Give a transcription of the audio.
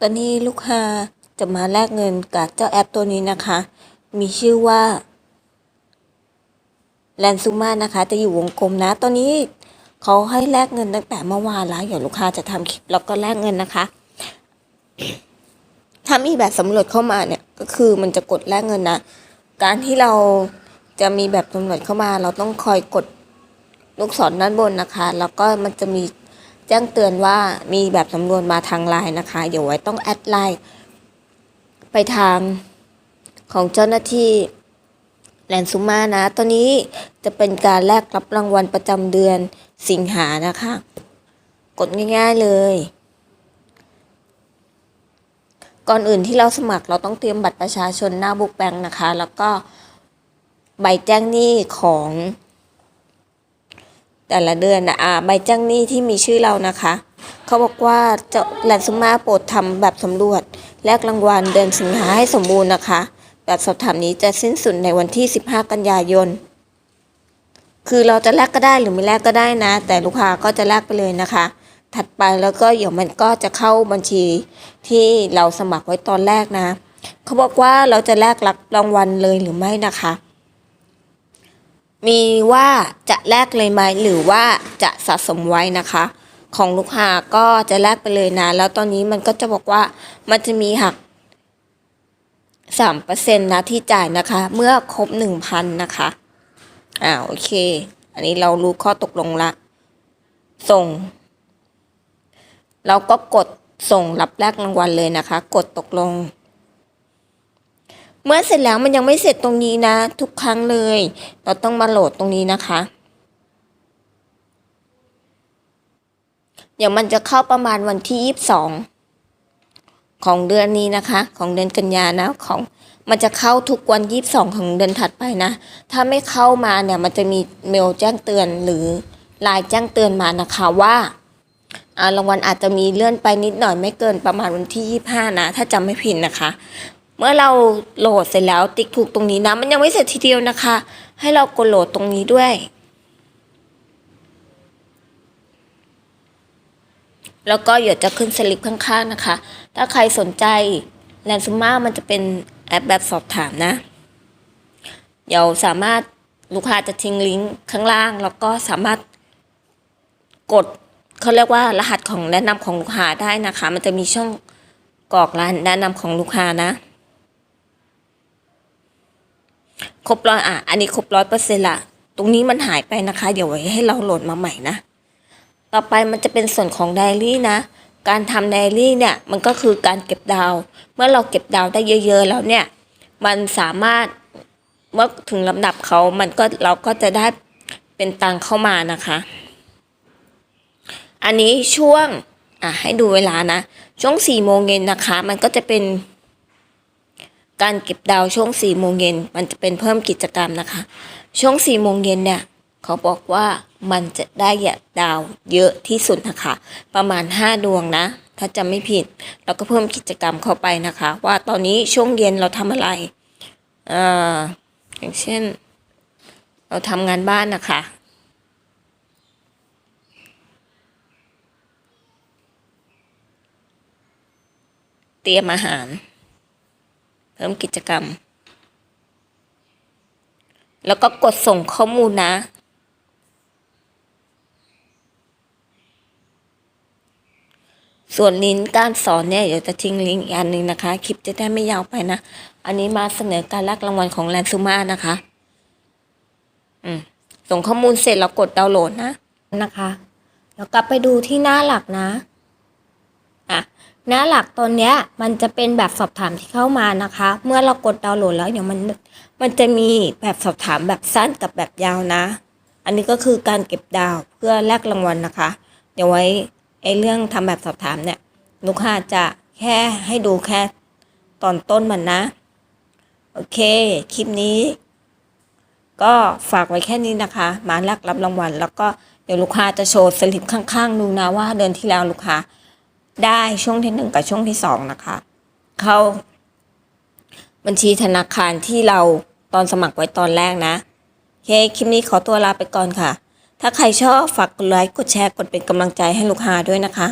ตอนนี้ลูกค้าจะมาแลกเงินกับเจ้าแอปตัวนี้นะคะ มีชื่อว่าแลนซูมานะคะ จะอยู่วงกลมนะ ตอนนี้เขาให้แลกเงินตั้งแต่เมื่อวานแล้วเดี๋ยวลูกค้าจะทำคลิปแล้วก็แลกเงินนะคะ ถ้ามีแบบสำรวจเข้ามาเนี่ย ก็คือมันจะกดแลกเงินนะ การที่เราจะมีแบบสำรวจเข้ามา เราต้องคอยกดลูกศรด้านบนนะคะ แล้วก็มันจะมี แจ้งเตือนว่ามีแบบสำรวจมาทางไลน์นะคะ เดี๋ยวไว้ต้องแอดไลน์ไปทางของเจ้าหน้าที่แลนซูมานะ ตอนนี้จะเป็นการแลกรับรางวัลประจำเดือนสิงหานะคะ กดง่าย ๆเลย ก่อนอื่นที่เราสมัครเราต้องเตรียมบัตรประชาชนหน้าบุกแบงค์นะคะ แล้วก็ใบแจ้งหนี้ของ แต่ละเดือนนะอ่าใบแจ้งหนี้ที่มีชื่อเรานะคะ เขาบอกว่าเจ้าแลนซูมาโปรดทำแบบสำรวจแลกรางวัลเดือนสิงหาให้สมบูรณ์นะคะ แบบสอบถามนี้จะสิ้นสุดในวันที่ 15 กันยายน คือเราจะแลกก็ได้หรือไม่แลกก็ได้นะ แต่ลูกค้าก็จะแลกไปเลยนะคะ ถัดไปแล้วก็เดี๋ยวมันก็จะเข้าบัญชีที่เราสมัครไว้ตอนแรกนะ เขาบอกว่าเราจะแลกรับรางวัลเลยหรือไม่นะคะ มีว่าจะแลกเลยไหมหรือว่าจะสะสมไว้นะคะ ของลูกค้าก็จะแลกไปเลยนะ แล้วตอนนี้มันก็จะบอกว่ามันจะมีหักสามเปอร์เซ็นต์นะที่จ่ายนะคะ เมื่อครบหนึ่งพันนะคะอ่าโอเค อันนี้เรารู้ข้อตกลงละ ส่ง เราก็กดส่งรับแลกรางวัลเลยนะคะ กดตกลง เมื่อเสร็จแล้วมันยังไม่เสร็จตรงนี้นะ ทุกครั้งเลย เราต้องมาโหลดตรงนี้นะคะ เดี๋ยวมันจะเข้าประมาณวันที่ยี่สิบสองของเดือนนี้นะคะ ของเดือนกันยานะของมันจะเข้าทุกวันยี่สิบสองของเดือนถัดไปนะ ถ้าไม่เข้ามาเนี่ยมันจะมีเมลแจ้งเตือนหรือไลน์แจ้งเตือนมานะคะว่ารางวัลอาจจะมีเลื่อนไปนิดหน่อยไม่เกินประมาณวันที่ยี่ห้านะ ถ้าจำไม่ผิดนะคะ เมื่อเราโหลดเสร็จแล้วติ๊กถูกตรงนี้นะ มันยังไม่เสร็จทีเดียวนะคะ ให้เรากดโหลดตรงนี้ด้วย แล้วก็เดี๋ยวจะขึ้นสลิปข้างๆนะคะ ถ้าใครสนใจแลนซูม่ามันจะเป็นแอปแบบสอบถามนะ เดี๋ยวสามารถลูกค้าจะทิ้งลิงก์ข้างล่าง แล้วก็สามารถกดเขาเรียกว่ารหัสของแนะนำของลูกค้าได้นะคะ มันจะมีช่องกรอกรหัสแนะนำของลูกค้านะ ครบร้อยอะ อันนี้ครบร้อยเปอร์เซ็นต์ละตรงนี้มันหายไปนะคะ เดี๋ยวไว้ให้เราโหลดมาใหม่นะ ต่อไปมันจะเป็นส่วนของไดอารี่นะ การทำไดอารี่เนี่ยมันก็คือการเก็บดาว เมื่อเราเก็บดาวได้เยอะ ๆ แล้วเนี่ย มันสามารถเมื่อถึงลำดับเขามันก็เราก็จะได้เป็นตังเข้ามานะคะ อันนี้ช่วงอะให้ดูเวลานะ ช่วงสี่โมงเย็นนะคะ มันก็จะเป็น การเก็บดาวช่วงสี่โมงเย็นมันจะเป็นเพิ่มกิจกรรมนะคะ ช่วงสี่โมงเย็นเนี่ยเขาบอกว่ามันจะได้ดาวเยอะที่สุดนะคะ ประมาณห้าดวงนะ ถ้าจำไม่ผิดเราก็เพิ่มกิจกรรมเข้าไปนะคะ ว่าตอนนี้ช่วงเย็นเราทำอะไรอ่าอย่างเช่น เราทำงานบ้านนะคะเตรียมอาหาร เพิ่มกิจกรรม แล้วก็กดส่งข้อมูลนะ ส่วนลิงก์การสอนเนี่ยเดี๋ยวจะทิ้งลิงก์อีกอันหนึ่งนะคะ คลิปจะได้ไม่ยาวไปนะ อันนี้มาเสนอการแลกรางวัลของแลนซูมานะคะ อืมส่งข้อมูลเสร็จเรากดดาวน์โหลดนะนะคะ แล้วกลับไปดูที่หน้าหลักนะ หน้าหลักตอนเนี้ยมันจะเป็นแบบสอบถามที่เข้ามานะคะ เมื่อเรากดดาวน์โหลดแล้วเดี๋ยวมันมันจะมีแบบสอบถามแบบสั้นกับแบบยาวนะ อันนี้ก็คือการเก็บดาวเพื่อแลกรางวัลนะคะ เดี๋ยวไว้ไอ้เรื่องทำแบบสอบถามเนี่ยลูกค้าจะแค่ให้ดูแค่ตอนต้นมันนะ โอเค คลิปนี้ ก็ฝากไว้แค่นี้นะคะ มาแลกรับรางวัล แล้วก็เดี๋ยวลูกค้าจะโชว์สลิปข้างๆ ดูนะว่าเดือนที่แล้วลูกค้า ได้ช่วงที่หนึ่งกับช่วงที่สองนะคะ เข้า บัญชีธนาคารที่เราตอนสมัครไว้ตอนแรกนะโอเคคลิปนี้ขอตัวลาไปก่อนค่ะ ถ้าใครชอบฝากกดไลค์กดแชร์กดเป็นกำลังใจให้ลูกค้าด้วยนะคะ